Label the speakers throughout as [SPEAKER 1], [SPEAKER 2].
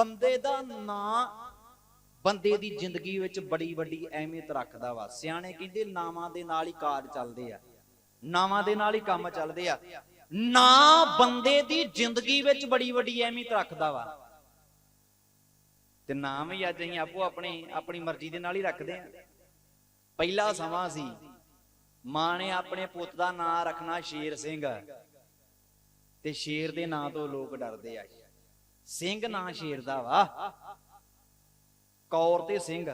[SPEAKER 1] ਬੰਦੇ ਦਾ ਨਾਂ ਬੰਦੇ ਦੀ ਜ਼ਿੰਦਗੀ ਵਿੱਚ ਬੜੀ ਵੱਡੀ ਅਹਿਮੀਅਤ ਰੱਖਦਾ ਵਾ। ਸਿਆਣੇ ਕਹਿੰਦੇ ਨਾਵਾਂ ਦੇ ਨਾਲ ਹੀ ਕਾਰਜ ਚੱਲਦੇ ਆ। ਨਾਵਾਂ ਦੇ ਨਾਲ ਹੀ ਕੰਮ ਚੱਲਦੇ ਆ। ਨਾ ਬੰਦੇ ਦੀ ਜ਼ਿੰਦਗੀ ਵਿੱਚ ਬੜੀ ਵੱਡੀ ਅਹਿਮੀਅਤ ਰੱਖਦਾ ਵਾ। ਤੇ ਨਾਮ ਹੀ ਅੱਜ ਅਸੀਂ ਆਪੋ ਆਪਣੀ ਆਪਣੀ ਮਰਜ਼ੀ ਦੇ ਨਾਲ ਹੀ ਰੱਖਦੇ ਆ। ਪਹਿਲਾ ਸਮਾਂ ਸੀ, ਮਾਂ ਨੇ ਆਪਣੇ ਪੁੱਤ ਦਾ ਨਾਂ ਰੱਖਣਾ ਸ਼ੇਰ ਸਿੰਘ। ਤੇ ਸ਼ੇਰ ਦੇ ਨਾਂ ਤੋਂ ਲੋਕ ਡਰਦੇ ਆ। ਸਿੰਘ ਨਾਂ ਸ਼ੇਰ ਦਾ ਵਾ। ਕੌਰ ਤੇ ਸਿੰਘ।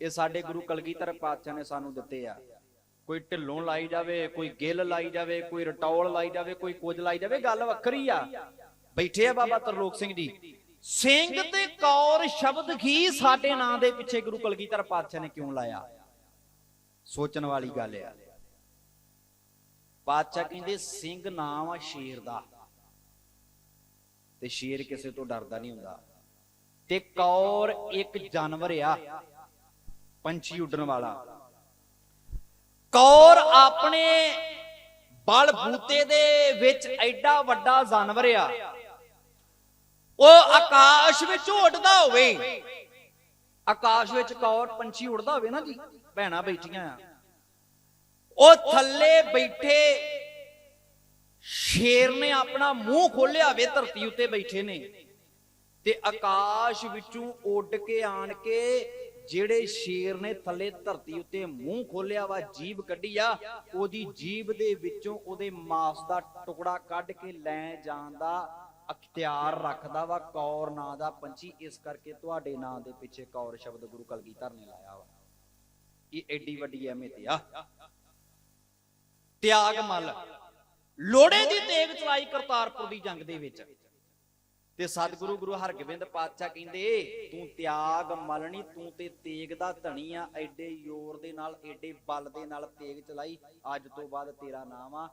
[SPEAKER 1] ਇਹ ਸਾਡੇ ਗੁਰੂ ਕਲਗੀਧਰ ਪਾਤਸ਼ਾਹ ਨੇ ਸਾਨੂੰ ਦਿੱਤੇ ਆ। ਕੋਈ ਢਿੱਲੋਂ ਲਾਈ ਜਾਵੇ ਕੋਈ ਗਿੱਲ ਲਾਈ ਜਾਵੇ ਕੋਈ ਰਟੌਲ ਲਾਈ ਜਾਵੇ ਕੋਈ ਕੁਝ ਲਾਈ ਜਾਵੇ ਗੱਲ ਵੱਖਰੀ ਆ। ਬੈਠੇ ਆ ਬਾਬਾ ਤਰਲੋਕ ਸਿੰਘ ਜੀ। ਸਿੰਘ ਤੇ ਕੌਰ ਸ਼ਬਦ ਹੀ ਸਾਡੇ ਨਾਂ ਦੇ ਪਿੱਛੇ ਗੁਰੂ ਕਲਗੀਧਰ ਪਾਤਸ਼ਾਹ ਨੇ ਕਿਉਂ ਲਾਇਆ? ਸੋਚਣ ਵਾਲੀ ਗੱਲ ਆ। ਪਾਤਸ਼ਾਹ ਕਹਿੰਦੇ ਸਿੰਘ ਨਾਮ ਆ ਸ਼ੇਰ ਦਾ ਤੇ ਸ਼ੇਰ ਕਿਸੇ ਤੋਂ ਡਰਦਾ ਨਹੀਂ ਹੁੰਦਾ। ਤੇ ਕੌਰ ਇੱਕ ਜਾਨਵਰ ਆ, ਪੰਛੀ ਉੱਡਣ ਵਾਲਾ। ਕੌਰ ਆਪਣੇ ਬਲ ਬੂਤੇ ਦੇ ਵਿੱਚ ਐਡਾ ਵੱਡਾ ਜਾਨਵਰ ਆ। ਉਹ ਆਕਾਸ਼ ਵਿੱਚ ਉੱਡਦਾ ਹੋਵੇ। ਆਕਾਸ਼ ਵਿੱਚ ਕੌਰ ਪੰਛੀ ਉੱਡਦਾ ਹੋਵੇ ਨਾ ਜੀ, ਭੈਣਾ ਬੈਠੀਆਂ ਆ। ਉਹ ਥੱਲੇ ਬੈਠੇ ਸ਼ੇਰ ਨੇ ਆਪਣਾ ਮੂੰਹ ਖੋਲਿਆ ਵੇ, ਧਰਤੀ ਉੱਤੇ ਬੈਠੇ ਨੇ। ਤੇ ਆਕਾਸ਼ ਵਿੱਚੋਂ ਉੱਡ ਕੇ ਆਣ ਕੇ ਜਿਹੜੇ ਸ਼ੇਰ ਨੇ ਥੱਲੇ ਧਰਤੀ ਉੱਤੇ ਮੂੰਹ ਖੋਲਿਆ ਵਾ ਜੀਬ ਕੱਢੀ ਆ, ਉਹਦੀ ਜੀਭ ਦੇ ਵਿੱਚੋਂ ਉਹਦੇ ਮਾਸ ਦਾ ਟੁਕੜਾ ਕੱਢ ਕੇ ਲੈ ਜਾਣ ਦਾ ਅਖਤਿਆਰ ਰੱਖਦਾ ਵਾ, ਕੌਰ ਨਾਂ ਦਾ ਪੰਛੀ। ਇਸ ਕਰਕੇ ਤੁਹਾਡੇ ਨਾਂ ਦੇ ਪਿੱਛੇ ਕੌਰ ਸ਼ਬਦ ਗੁਰੂ ਕਲਗੀਧਰ ਨੇ ਲਾਇਆ ਵਾ। ਇਹ ਐਡੀ ਵੱਡੀ ਅਹਿਮੀਅਤ ਆ। ਤਿਆਗ ਮਲ। ਲੋੜੇ ਦੀ ਤੇਗ ਚਲਾਈ ਕਰਤਾਰਪੁਰ ਦੀ ਜੰਗ ਦੇ ਵਿੱਚ। ਤੇ ਸਤਿਗੁਰੂ ਗੁਰੂ ਹਰਗੋਬਿੰਦ ਪਾਤਸ਼ਾਹ ਕਹਿੰਦੇ, ਤੂੰ ਤਿਆਗ ਮਲਣੀ, ਤੂੰ ਤੇ ਤੇਗ ਦਾ ਧਣੀ ਆ, ਐਡੇ ਜ਼ੋਰ ਦੇ ਨਾਲ, ਐਡੇ ਬਲ ਦੇ ਨਾਲ ਤੇਗ ਚਲਾਈ, ਅੱਜ ਤੋਂ ਬਾਅਦ ਤੇਰਾ ਨਾਮ ਆ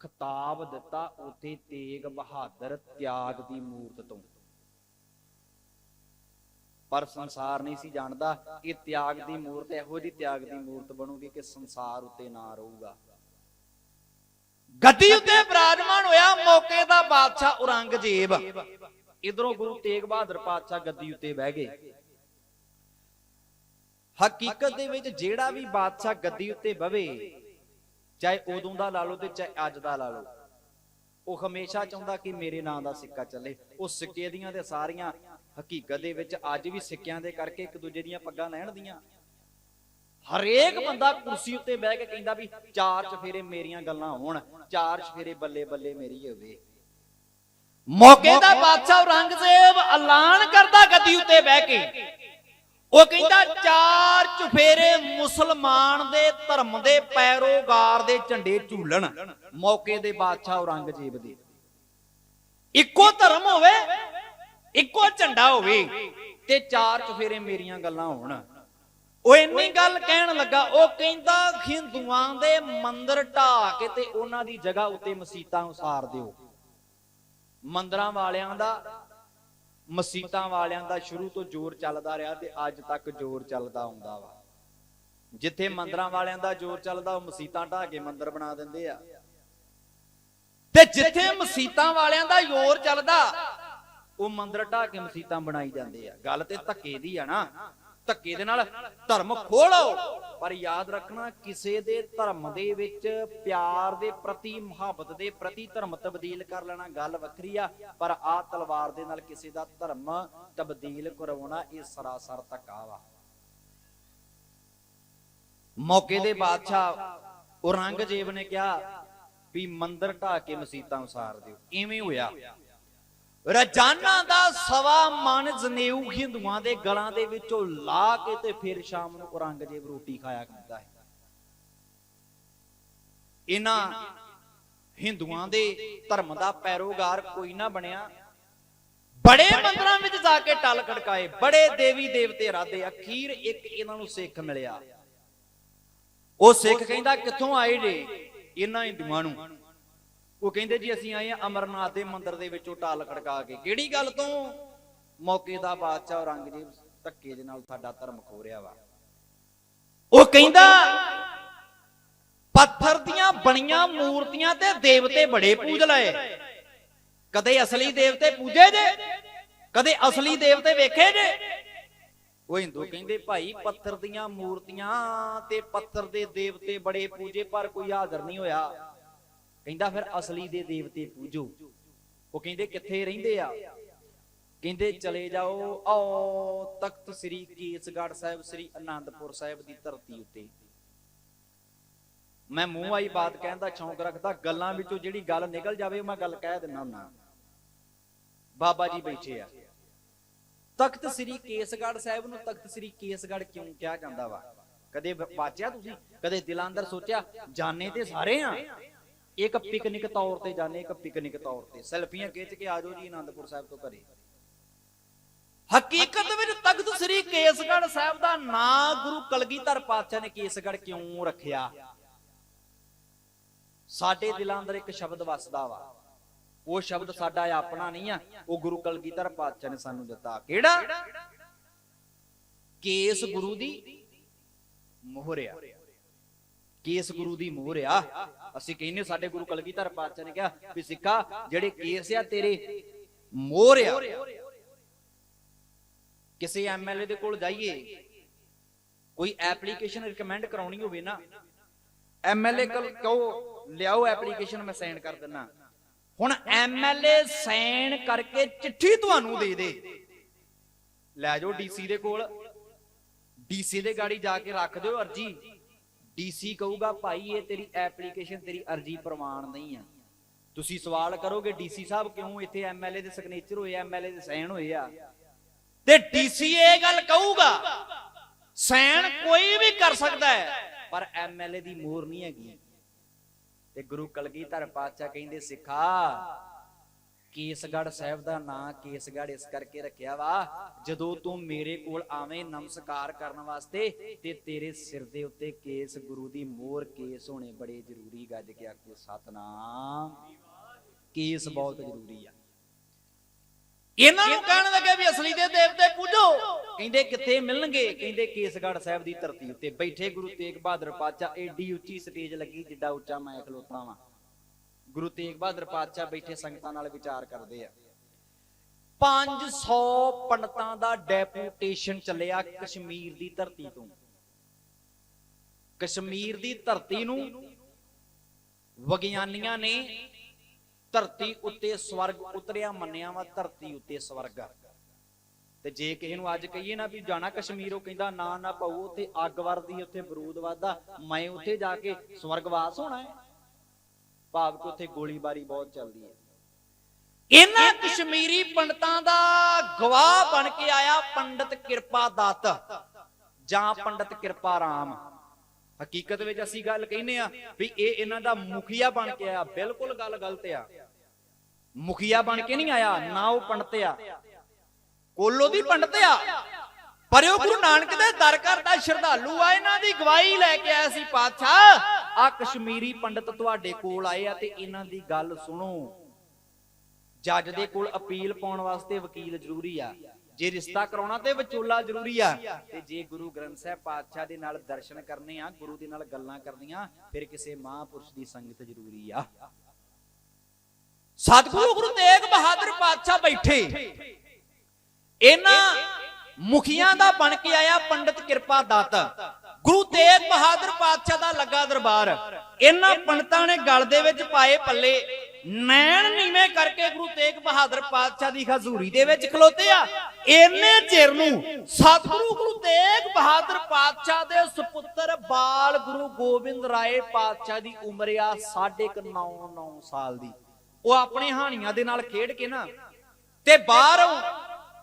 [SPEAKER 1] ਖਿਤਾਬ ਦਿੱਤਾ, ਉਥੇ ਤੇਗ ਬਹਾਦਰ ਤਿਆਗ ਦੀ ਮੂਰਤ ਤੋਂ। ਪਰ ਸੰਸਾਰ ਨਹੀਂ ਸੀ ਜਾਣਦਾ, ਇਹ ਤਿਆਗ ਦੀ ਮੂਰਤ, ਇਹੋ ਜੀ ਤਿਆਗ ਦੀ ਮੂਰਤ ਬਣੂਗੀ ਕਿ ਸੰਸਾਰ ਉੱਤੇ ਨਾ ਰਹੂਗਾ। ਗੱਦੀ ਉੱਤੇ ਬਿਰਾਜਮਾਨ ਹੋਇਆ, ਮੌਕੇ ਦਾ ਬਾਦਸ਼ਾਹ ਔਰੰਗਜ਼ੇਬ। ਇਧਰੋਂ ਗੁਰੂ ਤੇਗ ਬਹਾਦਰ ਪਾਤਸ਼ਾਹ ਗੱਦੀ ਉੱਤੇ ਬਹਿ ਗਏ। ਹਕੀਕਤ ਦੇ ਵਿੱਚ ਜਿਹੜਾ ਵੀ ਬਾਦਸ਼ਾਹ ਗੱਦੀ ਉੱਤੇ ਬਵੇ, ਚਾਹੇ ਉਦੋਂ ਦਾ ਲਾ ਲਓ ਤੇ ਚਾਹੇ ਅੱਜ ਦਾ ਲਾ ਲਓ, ਉਹ ਹਮੇਸ਼ਾ ਚਾਹੁੰਦਾ ਕਿ ਮੇਰੇ ਨਾਂ ਦਾ ਸਿੱਕਾ ਚੱਲੇ। ਉਹ ਸਿੱਕੇ ਦੀਆਂ ਤੇ ਸਾਰੀਆਂ ਹਕੀਕਤ ਦੇ ਵਿੱਚ ਅੱਜ ਵੀ ਸਿੱਕਿਆਂ ਦੇ ਕਰਕੇ ਇੱਕ ਦੂਜੇ ਦੀਆਂ ਪੱਗਾਂ ਲੈਣ ਦੀਆਂ। ਹਰੇਕ ਬੰਦਾ ਕੁਰਸੀ ਉੱਤੇ ਬਹਿ ਕੇ ਕਹਿੰਦਾ ਵੀ ਚਾਰ ਚਫੇਰੇ ਮੇਰੀਆਂ ਗੱਲਾਂ ਹੋਣ ਚਾਰ ਚਫੇਰੇ ਬੱਲੇ ਬੱਲੇ ਮੇਰੀ ਹੋਵੇ। ਮੌਕੇ ਦਾ ਬਾਦਸ਼ਾਹ ਔਰੰਗਜ਼ੇਬ ਐਲਾਨ ਕਰਦਾ ਗੱਦੀ ਉੱਤੇ ਬਹਿ ਕੇ। ਉਹ ਕਹਿੰਦਾ ਚਾਰ ਚਫੇਰੇ ਮੁਸਲਮਾਨ ਦੇ ਧਰਮ ਦੇ ਪੈਰੋਗਾਰ ਦੇ ਝੰਡੇ ਝੂਲਣ। ਮੌਕੇ ਦੇ ਬਾਦਸ਼ਾਹ ਔਰੰਗਜ਼ੇਬ ਦੇ। ਇੱਕੋ ਧਰਮ ਹੋਵੇ ਇੱਕੋ ਝੰਡਾ ਹੋਵੇ ਤੇ ਚਾਰ ਚਫੇਰੇ ਮੇਰੀਆਂ ਗੱਲਾਂ ਹੋਣ। ਉਹ ਇੰਨੀ ਗੱਲ ਕਹਿਣ ਲੱਗਾ, ਉਹ ਕਹਿੰਦਾ ਹਿੰਦੂਆਂ ਦੇ ਮੰਦਰ ਢਾ ਕੇ ਤੇ ਉਹਨਾਂ ਦੀ ਜਗ੍ਹਾ ਉੱਤੇ ਮਸੀਤਾਂ ਉਸਾਰ ਦਿਓ। ਮੰਦਰਾਂ ਵਾਲਿਆਂ ਦਾ, ਮਸੀਤਾਂ ਵਾਲਿਆਂ ਦਾ ਸ਼ੁਰੂ ਤੋਂ ਜ਼ੋਰ ਚੱਲਦਾ ਰਿਹਾ ਤੇ ਅੱਜ ਤੱਕ ਜ਼ੋਰ ਚੱਲਦਾ ਆਉਂਦਾ ਵਾ। ਜਿੱਥੇ ਮੰਦਰਾਂ ਵਾਲਿਆਂ ਦਾ ਜ਼ੋਰ ਚੱਲਦਾ, ਉਹ ਮਸੀਤਾਂ ਢਾ ਕੇ ਮੰਦਰ ਬਣਾ ਦਿੰਦੇ ਆ। ਤੇ ਜਿੱਥੇ ਮਸੀਤਾਂ ਵਾਲਿਆਂ ਦਾ ਜ਼ੋਰ ਚੱਲਦਾ, ਉਹ ਮੰਦਰ ਢਾ ਕੇ ਮਸੀਤਾਂ ਬਣਾਈ ਜਾਂਦੇ ਆ। ਗੱਲ ਤੇ ਧੱਕੇ ਦੀ ਆ ਨਾ। ਧੱਕੇ ਦੇ ਨਾਲ ਧਰਮ ਖੋਲੋ ਪਰ ਯਾਦ ਰੱਖਣਾ ਕਿਸੇ ਦੇ ਧਰਮ ਦੇ ਵਿੱਚ ਪਿਆਰ ਦੇ ਪ੍ਰਤੀ ਮੁਹੱਬਤ ਦੇ ਪ੍ਰਤੀ ਧਰਮ ਤਬਦੀਲ ਕਰ ਲੈਣਾ ਗੱਲ ਵੱਖਰੀ ਆ। ਪਰ ਆ ਤਲਵਾਰ ਦੇ ਨਾਲ ਕਿਸੇ ਦਾ ਧਰਮ ਤਬਦੀਲ ਕਰਵਾਉਣਾ ਇਹ ਸਰਾਸਰ ਧੱਕਾ ਵਾ। ਮੌਕੇ ਦੇ ਬਾਦਸ਼ਾਹ ਔਰੰਗਜ਼ੇਬ ਨੇ ਕਿਹਾ ਵੀ ਮੰਦਰ ਢਾ ਕੇ ਮਸਜਿਦਾਂ ਉਸਾਰ ਦਿਓ। ਐਵੇਂ ਹੋਇਆ। ਰਜਾਨਾ ਦਾ ਸਵਾ ਮਨ ਜਨੇਊ ਹਿੰਦੂਆਂ ਦੇ ਗਲਾਂ ਦੇ ਵਿੱਚੋਂ ਲਾ ਕੇ ਤੇ ਫਿਰ ਸ਼ਾਮ ਨੂੰ ਔਰੰਗਜ਼ੇਬ ਰੋਟੀ ਖਾਇਆ ਕਰਦਾ ਹੈ। ਇਹਨਾਂ ਹਿੰਦੂਆਂ ਦੇ ਧਰਮ ਦਾ ਪੈਰੋਗਾਰ ਕੋਈ ਨਾ ਬਣਿਆ। ਬੜੇ ਮੰਦਰਾਂ ਵਿੱਚ ਜਾ ਕੇ ਟਲ ਖੜਕਾਏ, ਬੜੇ ਦੇਵੀ ਦੇਵਤੇ ਰਾਦੇ ਅਖੀਰ ਇੱਕ ਇਹਨਾਂ ਨੂੰ ਸਿੱਖ ਮਿਲਿਆ। ਉਹ ਸਿੱਖ ਕਹਿੰਦਾ, ਕਿੱਥੋਂ ਆਏ ਜੇ ਇਹਨਾਂ ਹਿੰਦੂਆਂ ਨੂੰ? ਉਹ ਕਹਿੰਦੇ ਜੀ ਅਸੀਂ ਆਏ ਆ ਅਮਰਨਾਥ ਦੇ ਮੰਦਿਰ ਦੇ ਵਿੱਚੋਂ ਟਾਲ ਖੜਕਾ ਕੇ। ਕਿਹੜੀ ਗੱਲ ਤੋਂ? ਮੌਕੇ ਦਾ ਬਾਦਸ਼ਾਹ ਔਰੰਗਜ਼ੇਬ ਧੱਕੇ ਦੇ ਨਾਲ ਸਾਡਾ ਧਰਮ ਖੋ ਰਿਹਾ ਵਾ। ਉਹ ਕਹਿੰਦਾ, ਪੱਥਰ ਦੀਆਂ ਬਣੀਆਂ ਮੂਰਤੀਆਂ ਤੇ ਦੇਵਤੇ ਬੜੇ ਪੂਜ ਲਏ। ਕਦੇ ਅਸਲੀ ਦੇਵਤੇ ਪੂਜੇ ਜੇ, ਕਦੇ ਅਸਲੀ ਦੇਵਤੇ ਵੇਖੇ ਜੇ। ਉਹ ਹਿੰਦੂ ਕਹਿੰਦੇ, ਭਾਈ, ਪੱਥਰ ਦੀਆਂ ਮੂਰਤੀਆਂ ਤੇ ਪੱਥਰ ਦੇ ਦੇਵਤੇ ਬੜੇ ਪੂਜੇ, ਪਰ ਕੋਈ ਹਾਜ਼ਰ ਨਹੀਂ ਹੋਇਆ। ਕਹਿੰਦਾ ਫਿਰ ਅਸਲੀ ਦੇ ਦੇਵਤੇ ਪੂਜੋ। ਉਹ ਕਹਿੰਦੇ, ਕਿੱਥੇ ਰਹਿੰਦੇ ਆ? ਕਹਿੰਦੇ, ਚਲੇ ਜਾਓ। ਓ ਤਖਤ ਸ੍ਰੀ ਕੇਸਗੜ੍ਹ ਸਾਹਿਬ, ਸ੍ਰੀ ਅਨੰਦਪੁਰ ਸਾਹਿਬ ਦੀ ਧਰਤੀ ਉੱਤੇ। ਮੈਂ ਮੂੰਹ ਆਈ ਬਾਤ ਕਹਿਣ ਦਾ ਸ਼ੌਂਕ ਰੱਖਦਾ, ਗੱਲਾਂ ਵਿੱਚੋਂ ਜਿਹੜੀ ਗੱਲ ਨਿਕਲ ਜਾਵੇ ਮੈਂ ਗੱਲ ਕਹਿ ਦਿੰਦਾ ਹੁੰਦਾ। ਬਾਬਾ ਜੀ ਬੈਠੇ ਆ। ਤਖਤ ਸ੍ਰੀ ਕੇਸਗੜ੍ਹ ਸਾਹਿਬ ਨੂੰ ਤਖਤ ਸ੍ਰੀ ਕੇਸਗੜ੍ਹ ਕਿਉਂ ਕਿਹਾ ਜਾਂਦਾ ਵਾ? ਕਦੇ ਬਾਚਿਆ ਤੁਸੀਂ? ਕਦੇ ਦਿਲਾਂ ਅੰਦਰ ਸੋਚਿਆ, ਜਾਣੇ ਤੇ ਸਾਰੇ ਆ। ਇੱਕ ਪਿਕਨਿਕ ਤੌਰ ਤੇ ਜਾਣੇ ਇੱਕ ਪਿਕਨਿਕ ਤੌਰ ਤੇ। ਸੈਲਫੀਆਂ ਖਿੱਚ ਕੇ ਆਜੋ ਜੀ ਆਨੰਦਪੁਰ ਸਾਹਿਬ ਤੋਂ ਘਰੇ। ਹਕੀਕਤ ਵਿੱਚ ਤਖਤ ਸ੍ਰੀ ਕੇਸਗੜ੍ਹ ਸਾਹਿਬ ਦਾ ਨਾਂ ਗੁਰੂ ਕਲਗੀਧਰ ਪਾਤਸ਼ਾਹ ਨੇ ਕੇਸਗੜ੍ਹ ਕਿਉਂ ਰੱਖਿਆ? ਸਾਡੇ ਦਿਲਾਂ ਅੰਦਰ ਇੱਕ ਸ਼ਬਦ ਵੱਸਦਾ ਵਾ। ਉਹ ਸ਼ਬਦ ਸਾਡਾ ਆਪਣਾ ਨਹੀਂ ਆ, ਉਹ ਗੁਰੂ ਕਲਗੀਧਰ ਪਾਤਸ਼ਾਹ ਨੇ ਸਾਨੂੰ ਦਿੱਤਾ। ਕਿਹੜਾ? ਕੇਸ ਗੁਰੂ ਦੀ ਮੋਹਰਿਆ। ਕੇਸ ਗੁਰੂ ਦੀ ਮੋਹਰ ਆ। ਅਸੀਂ ਕਹਿੰਨੇ ਸਾਡੇ ਗੁਰੂ ਕਲਗੀਧਰ ਪਾਤਸ਼ਾਹ ਨੇ ਕਿਹਾ ਵੀ ਸਿੱਖਾ, ਜਿਹੜੇ ਕੇਸ ਆ ਤੇਰੇ ਮੋਹਰਿਆ ਕਿਸੇ ਐਮਐਲਏ ਦੇ ਕੋਲ ਜਾਈਏ, ਕੋਈ ਐਪਲੀਕੇਸ਼ਨ ਰეკਮੈਂਡ ਕਰਾਉਣੀ ਹੋਵੇ ਨਾ ਐਮਐਲਏ ਕੋਲ ਕਹੋ ਲਿਆਓ ਐਪਲੀਕੇਸ਼ਨ ਮੈਂ ਸਾਈਨ ਕਰ ਦਿੰਨਾ। ਹੁਣ ਐਮਐਲਏ ਸਾਈਨ ਕਰਕੇ ਚਿੱਠੀ ਤੁਹਾਨੂੰ ਦੇ ਦੇ। ਲੈ ਜਾਓ ਡੀਸੀ ਦੇ ਕੋਲ। ਡੀਸੀ ਦੇ ਗਾੜੀ ਜਾ ਕੇ ਰੱਖ ਦਿਓ ਅਰਜੀ। ਡੀਸੀ ਕਹੂਗਾ, ਭਾਈ, ਇਹ ਤੇਰੀ ਐਪਲੀਕੇਸ਼ਨ, ਤੇਰੀ ਅਰਜੀ ਪ੍ਰਮਾਣ ਨਹੀਂ ਆ। ਤੁਸੀਂ ਸਵਾਲ ਕਰੋਗੇ, ਡੀਸੀ ਸਾਹਿਬ, ਕਿਉਂ ਇੱਥੇ ਐਮਐਲਏ ਦੇ ਸਿਗਨੇਚਰ ਹੋਏ ਆ? ਐਮਐਲਏ ਦੇ ਸਾਈਨ ਹੋਏ ਆ? ਤੇ ਡੀਸੀ ਇਹ ਗੱਲ ਕਹੂਗਾ, ਸਾਈਨ ਕੋਈ ਵੀ ਕਰ ਸਕਦਾ ਹੈ, ਪਰ ਐਮਐਲਏ ਦੀ ਮੋਹਰ ਨਹੀਂ ਹੈਗੀ। ਤੇ ਗੁਰੂ ਕਲਗੀਧਰ ਪਾਤਸ਼ਾਹ ਕਹਿੰਦੇ, ਸਿੱਖਾ ਕੇਸਗੜ੍ਹ ਸਾਹਿਬ ਦਾ ਨਾਂ ਕੇਸਗੜ੍ਹ ਇਸ ਕਰਕੇ ਰੱਖਿਆ ਵਾ, ਜਦੋਂ ਤੂੰ ਮੇਰੇ ਕੋਲ ਆਵੇਂ ਨਮਸਕਾਰ ਕਰਨ ਵਾਸਤੇ ਤੇ ਤੇਰੇ ਸਿਰ ਦੇ ਉੱਤੇ ਕੇਸ ਗੁਰੂ ਦੀ ਮੋਹਰ ਕੇਸ ਹੋਣੇ ਬੜੇ ਜ਼ਰੂਰੀ, ਗੱਜ ਕੇ ਆਖੋ ਸਤਨਾਮ। ਕੇਸ ਬਹੁਤ ਜ਼ਰੂਰੀ ਆ। ਇਹਨਾਂ ਨੂੰ ਕਹਿਣ ਲੱਗੇ ਵੀ ਅਸਲੀ ਦੇ ਦੇਵਤੇ ਪੂਜੋ। ਕਹਿੰਦੇ ਕਿੱਥੇ ਮਿਲਣਗੇ? ਕਹਿੰਦੇ ਕੇਸਗੜ੍ਹ ਸਾਹਿਬ ਦੀ ਧਰਤੀ ਉੱਤੇ ਬੈਠੇ ਗੁਰੂ ਤੇਗ ਬਹਾਦਰ ਪਾਤਸ਼ਾਹ, ਏਡੀ ਉੱਚੀ ਸਟੇਜ ਲੱਗੀ ਜਿੱਡਾ ਉੱਚਾ ਮੈਂ ਖਲੋਤਾ ਵਾਂ। ਗੁਰੂ ਤੇਗ ਬਹਾਦਰ ਪਾਤਸ਼ਾਹ ਬੈਠੇ ਸੰਗਤਾਂ ਨਾਲ ਵਿਚਾਰ ਕਰਦੇ ਆ। 500 ਪੰਡਤਾਂ ਦਾ ਡੈਪੂਟੇਸ਼ਨ ਚੱਲਿਆ ਕਸ਼ਮੀਰ ਦੀ ਧਰਤੀ ਤੋਂ। ਕਸ਼ਮੀਰ ਦੀ ਧਰਤੀ ਨੂੰ ਵਿਗਿਆਨੀਆਂ ਨੇ ਧਰਤੀ ਉੱਤੇ ਸਵਰਗ ਉਤਰਿਆ, ਮੰਨਿਆ ਵਾ ਧਰਤੀ ਉੱਤੇ ਸਵਰਗ ਤੇ ਜੇ ਕਿਸੇ ਨੂੰ ਅੱਜ ਕਹੀਏ ਨਾ ਵੀ ਜਾਣਾ ਕਸ਼ਮੀਰ, ਉਹ ਕਹਿੰਦਾ ਨਾ ਨਾ ਭਾਊ, ਉੱਥੇ ਅੱਗ ਵਰਦੀ ਉੱਥੇ ਬਰੂਦ ਵਾਦਾ ਮੈਂ ਉੱਥੇ ਜਾ ਕੇ ਸਵਰਗਵਾਸ ਹੋਣਾ ਹੈ। ਭਾਵ ਕਿ ਉੱਥੇ ਗੋਲੀਬਾਰੀ ਬਹੁਤ ਚੱਲਦੀ ਹੈ। ਇਹਨਾਂ ਕਸ਼ਮੀਰੀ ਪੰਡਤਾਂ ਦਾ ਗਵਾਹ ਬਣ ਕੇ ਆਇਆ ਪੰਡਤ ਕਿਰਪਾ ਦੱਤ ਜਾਂ ਪੰਡਤ ਕਿਰਪਾ ਰਾਮ ਹਕੀਕਤ ਵਿੱਚ ਅਸੀਂ ਗੱਲ ਕਹਿੰਦੇ ਆ ਵੀ ਇਹ ਇਹਨਾਂ ਦਾ ਮੁਖੀਆ ਬਣ ਕੇ ਆਇਆ, ਬਿਲਕੁਲ ਗੱਲ ਗਲਤ ਆ। ਮੁਖੀਆ ਬਣ ਕੇ ਨਹੀਂ ਆਇਆ, ਨਾ ਉਹ ਪੰਡਤ ਆ। ਕੋਲੋ ਦੀ ਪੰਡਤ ਆ, ਪਰ ਉਹ ਗੁਰੂ ਨਾਨਕ ਦੇ ਦਰ ਘਰ ਦਾ ਸ਼ਰਧਾਲੂ ਆ, ਇਹਨਾਂ ਦੀ ਗਵਾਹੀ ਲੈ ਕੇ ਆਇਆ ਸੀ ਪਾਤਸ਼ਾਹ। ਆ ਕਸ਼ਮੀਰੀ ਪੰਡਤ ਤੁਹਾਡੇ ਕੋਲ ਆਏ ਆ ਤੇ ਇਹਨਾਂ ਦੀ ਗੱਲ ਸੁਣੋ। ਜੱਜ ਦੇ ਕੋਲ ਅਪੀਲ ਪਾਉਣ ਵਾਸਤੇ ਵਕੀਲ ਜ਼ਰੂਰੀ ਆ। ਜੇ ਰਿਸ਼ਤਾ ਕਰਾਉਣਾ ਤੇ ਵਿਚੋਲਾ ਜ਼ਰੂਰੀ ਆ, ਤੇ ਜੇ ਗੁਰੂ ਗ੍ਰੰਥ ਸਾਹਿਬ ਪਾਤਸ਼ਾਹ ਦੇ ਨਾਲ ਦਰਸ਼ਨ ਕਰਨੇ ਆ, ਗੁਰੂ ਦੇ ਨਾਲ ਗੱਲਾਂ ਕਰਨੀਆਂ, ਫਿਰ ਕਿਸੇ ਮਹਾਂਪੁਰਸ਼ ਦੀ ਸੰਗਤ ਜ਼ਰੂਰੀ ਆ। ਸਤਿਗੁਰੂ ਗੁਰੂ ਤੇਗ ਬਹਾਦਰ ਪਾਤਸ਼ਾਹ ਬੈਠੇ। ਇਹਨਾਂ ਮੁਖੀਆਂ ਦਾ ਬਣ ਕੇ ਆਇਆ ਪੰਡਿਤ ਕਿਰਪਾ ਦਾਤਾ ਗੁਰੂ ਤੇਗ ਬਹਾਦਰ ਪਾਤਸ਼ਾਹ ਦਾ ਲੱਗਾ ਦਰਬਾਰ। ਇਹਨਾਂ ਪੰਡਤਾਂ ਨੇ ਗਲ ਦੇ ਵਿੱਚ ਪਾਏ ਪੱਲੇ। ਨੈਣ ਨੀਵੇਂ ਕਰਕੇ ਗੁਰੂ ਤੇਗ ਬਹਾਦਰ ਪਾਤਸ਼ਾਹ ਦੀ ਹਜ਼ੂਰੀ ਦੇ ਵਿੱਚ ਖਲੋਤੇ ਆ। ਇੰਨੇ ਚਿਰ ਨੂੰ ਸਤਿਗੁਰੂ ਗੁਰੂ ਤੇਗ ਬਹਾਦਰ ਪਾਤਸ਼ਾਹ ਦੇ ਸੁਪੁੱਤਰ ਬਾਲ ਗੁਰੂ ਗੋਬਿੰਦ ਰਾਏ ਪਾਤਸ਼ਾਹ ਦੀ ਉਮਰ ਆ 9.5 9 ਸਾਲ ਦੀ। ਉਹ ਆਪਣੇ ਹਾਣੀਆਂ ਦੇ ਨਾਲ ਖੇਡ ਕੇ ਨਾ ਤੇ ਬਾਹਰੋਂ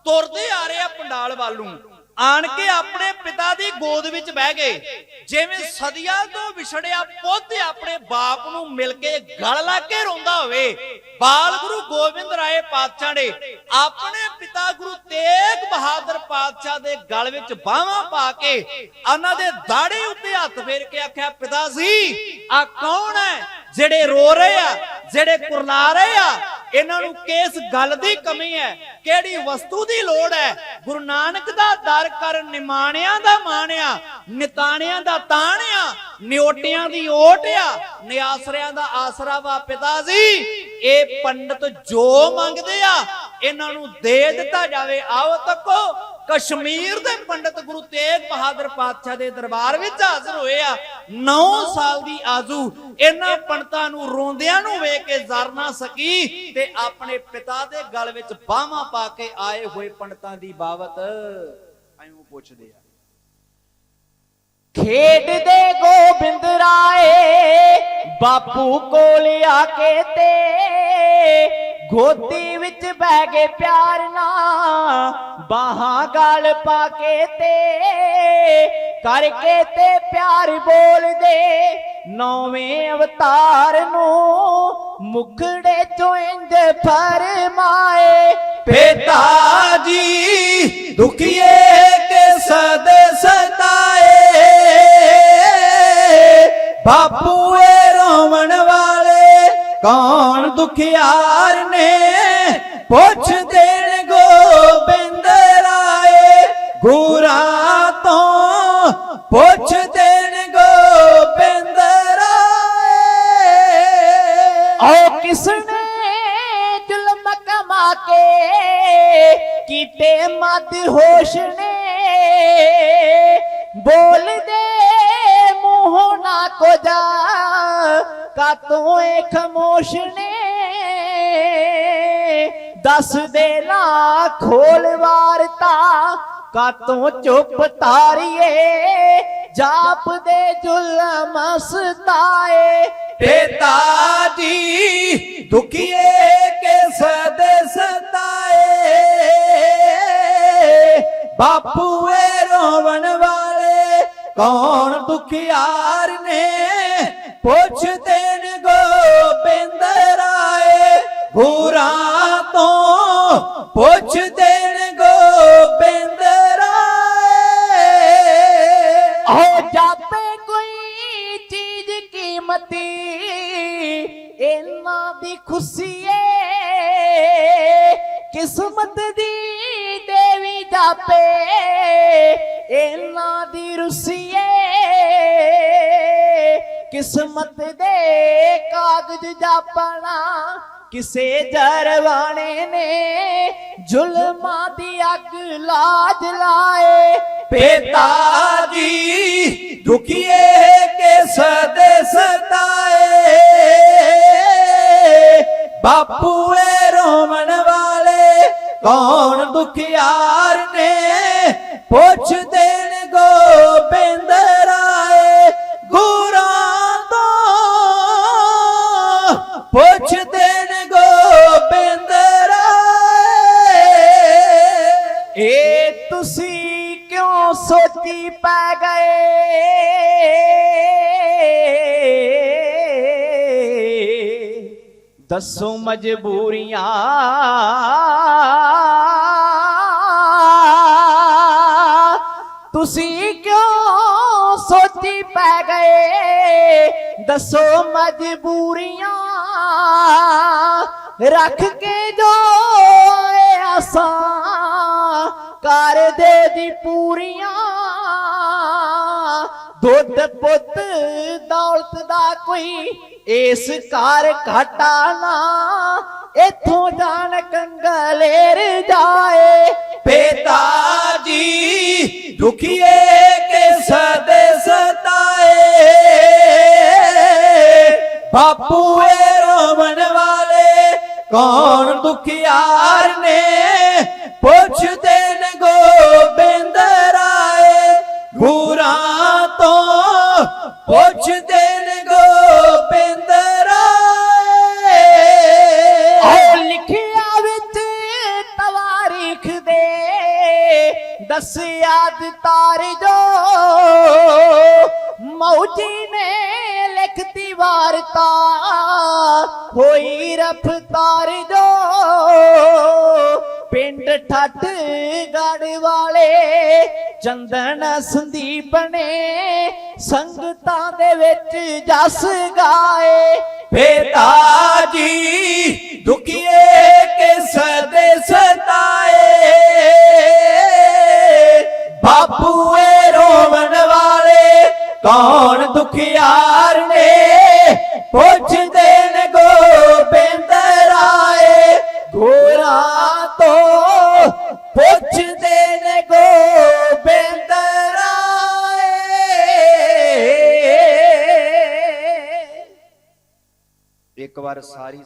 [SPEAKER 1] ਤੁਰਦੇ ਆ ਰਹੇ ਆ ਪੰਡਾਲ ਵੱਲ ਨੂੰ। ਆਣ ਕੇ ਆਪਣੇ ਪਿਤਾ ਦੀ ਗੋਦ ਵਿੱਚ ਬਹਿ ਗਏ। ਜਿਵੇਂ ਸਦੀਆਂ ਤੋਂ ਵਿਛੜਿਆ ਪੁੱਤ ਆਪਣੇ ਬਾਪ ਨੂੰ ਮਿਲ ਕੇ ਗਲ ਲਾ ਕੇ ਰੋਂਦਾ ਹੋਵੇ, ਬਾਲ ਗੁਰੂ ਗੋਬਿੰਦ ਰਾਏ ਪਾਤਸ਼ਾਹ ਨੇ ਆਪਣੇ ਪਿਤਾ ਗੁਰੂ ਤੇਗ ਬਹਾਦਰ ਪਾਤਸ਼ਾਹ ਦੇ ਗਲ ਵਿੱਚ ਬਾਹਾਂ ਪਾ ਕੇ ਉਹਨਾਂ ਦੇ ਦਾੜੇ ਉੱਤੇ ਹੱਥ ਫੇਰ ਕੇ ਆਖਿਆ, ਪਿਤਾ ਜੀ ਆ ਕੌਣ ਹੈ ਜਿਹੜੇ ਰੋ ਰਹੇ ਆ, ਜਿਹੜੇ ਕੁਰਲਾ ਰਹੇ ਆ? ਇਹਨਾਂ ਨੂੰ ਕਿਸ ਗੱਲ ਦੀ ਕਮੀ ਹੈ? ਕਿਹੜੀ ਵਸਤੂ ਦੀ ਲੋੜ ਹੈ? ਗੁਰੂ ਨਾਨਕ ਦਾ ਦਰ ਕਰ ਨਿਮਾਣਿਆਂ ਦਾ ਮਾਣਿਆ, ਨਿਤਾਣਿਆਂ ਦਾ ਤਾਣਿਆ ਨਿਓਟਿਆਂ ਦੀ ਓਟ ਆ, ਨਿਆਸਰਿਆਂ ਦਾ ਆਸਰਾ ਵਾ ਪਿਤਾ ਜੀ। ਇਹ ਪੰਡਤ ਜੋ ਮੰਗਦੇ ਆ, ਇਹਨਾਂ ਨੂੰ ਦੇ ਦਿੱਤਾ ਜਾਵੇ, ਆਓ ਤੱਕੋ। ਕਸ਼ਮੀਰ ਦੇ ਪੰਡਤ ਗੁਰੂ ਤੇਗ ਬਹਾਦਰ ਪਾਤਸ਼ਾਹ ਦੇ ਦਰਬਾਰ ਵਿੱਚ ਹਾਜ਼ਰ ਹੋਏ ਆ। 9 ਸਾਲ ਦੀ ਆਜ਼ੂ ਇਹਨਾਂ ਪੰਡਤਾਂ ਨੂੰ ਰੋਂਦਿਆਂ ਨੂੰ ਵੇਖ ਕੇ ਜ਼ਰ ਨਾ ਸਕੀ ਤੇ ਆਪਣੇ ਪਿਤਾ ਦੇ ਗਲ ਵਿੱਚ ਬਾਹਾਂ ਪਾ ਕੇ ਆਏ ਹੋਏ ਪੰਡਤਾਂ ਦੀ ਬਾਵਤ ਐਵੇਂ ਪੁੱਛਦੇ ਆ।
[SPEAKER 2] ਖੇਡਦੇ ਗੋਬਿੰਦ ਰਾਏ ਬਾਪੂ ਕੋਲ ਆ ਕੇ ਤੇ ਗੋਦੀ ਵਿੱਚ ਬਹਿ ਗਏ ਪਿਆਰ ਨਾਲ। ਬਾਹਾਂ ਗਲ ਪਾ ਕੇ ਤੇ ਕਰਕੇ ਤੇ ਪਿਆਰ ਬੋਲਦੇ। ਨੌਵੇਂ ਅਵਤਾਰ ਨੂੰ ਮੁਖੜੇ ਚੋਂ ਇੰਜ ਫਰਮਾਏ
[SPEAKER 1] ਪਿਤਾ ਜੀ, ਦੁਖੀਏ ਕੇ ਸਦ ਸਤਾਏ। ਬਾਪੂ ਏ ਰੋਵਣ ਵਾਲੇ ਕੌਣ ਦੁਖਿਆਰ ਨੇ?
[SPEAKER 2] ਪੁੱਛਦੇ ਕੀਤੇ ਮਦ ਹੋਸ਼ ਨੇ ਬੋਲਦੇ, ਮੂੰਹੋਂ ਨਾ ਕੋ ਜਾ ਕਾ ਤੂੰ ਖਮੋਸ਼ ਨੇ? ਦੱਸ ਦੇ ਨਾ ਖੋਲ ਵਾਰਤਾ ਕਾ ਚੁੱਪ ਤਾਰੀਏ, ਜਾਪ ਦੇ ਜ਼ੁਲਮ ਸਤਾਏ।
[SPEAKER 1] ਪਿਤਾ ਜੀ, ਦੁਖੀਏ ਕੇ ਸਦ ਸਤਾਏ ਬਾਪੂ ਏ ਰੋਵਣ ਵਾਲੇ ਕੌਣ ਦੁਖਿਆਰ ਨੇ?
[SPEAKER 2] ਪੁੱਛਦੇ ਕਿਸਮਤ ਦੇ ਕਾਗਜ਼ ਜਾਪਣਾ ਕਿਸੇ ਜਰਵਾਣੇ ਨੇ, ਜ਼ੁਲਮਾਂ ਦੀ ਅੱਗ ਲਾਜ ਲਾਏ।
[SPEAKER 1] ਪਿਤਾ ਜੀ, ਦੁਖੀਏ ਕੇ ਸਦ ਸਤਾਏ? ਬਾਪੂ ਏ ਰੋਵਣ ਵਾਲੇ ਕੌਣ ਦੁਖਿਆਰ ਨੇ?
[SPEAKER 2] ਪੁੱਛਦੇ ਨੇ ਗੋ ਦੱਸੋ ਮਜਬੂਰੀਆਂ। ਤੁਸੀਂ ਕਿਉਂ ਸੋਚੀ ਪੈ ਗਏ? ਦੱਸੋ ਮਜਬੂਰੀਆਂ। ਰੱਖ ਕੇ ਜੋ ਇਹ ਆਸਾਂ ਕਰ ਦੇ ਦੀ ਪੂਰੀਆਂ। ਦੁੱਧ ਪੁੱਤ ਦੌਲਤ ਦਾ ਕੋਈ ਇਸ ਕਾਰ ਘਾਟਾ ਨਾ। ਇਥੋਂ ਜਾਣ ਕੰਗਲੇਰ ਜਾਏ।
[SPEAKER 1] ਪਿਤਾ ਜੀ ਦੁਖੀਏ ਕੇ ਸਦ ਸਤਾਏ। ਬਾਪੂ ਏ ਰੋਵਣ ਵਾਲੇ, ਕੌਣ ਦੁਖਿਆਰ ਨੇ?
[SPEAKER 2] ਦੱਸਿਆ ਤਾਰ ਜੋ ਮੌਜੀ ਨੇ ਲਿਖਤੀ ਵਾਰਤਾ, ਹੋਈ ਰਫਤਾਰ ਜੋ ਪਿੰਡ ਠੱਠ ਗੜ ਵਾਲੇ ਚੰਦਨ ਸੰਦੀਪ ਨੇ ਸੰਗਤਾਂ ਦੇ ਵਿੱਚ ਜਸ ਗਾਏ।
[SPEAKER 1] ਪਿਤਾ ਜੀ ਦੁਖੀਏ ਕੇ ਕੌਣ ਦੁਖਿਆਰ ਨੇ? ਪੁੱਛਦੇ ਨੇ ਗੋਬਿੰਦ ਰਾਏ। ਗੋਰਾ ਤੋਂ ਪੁੱਛਦੇ ਨੇ ਗੋਬਿੰਦ ਰਾਏ। ਇੱਕ ਵਾਰ ਸਾਰੀ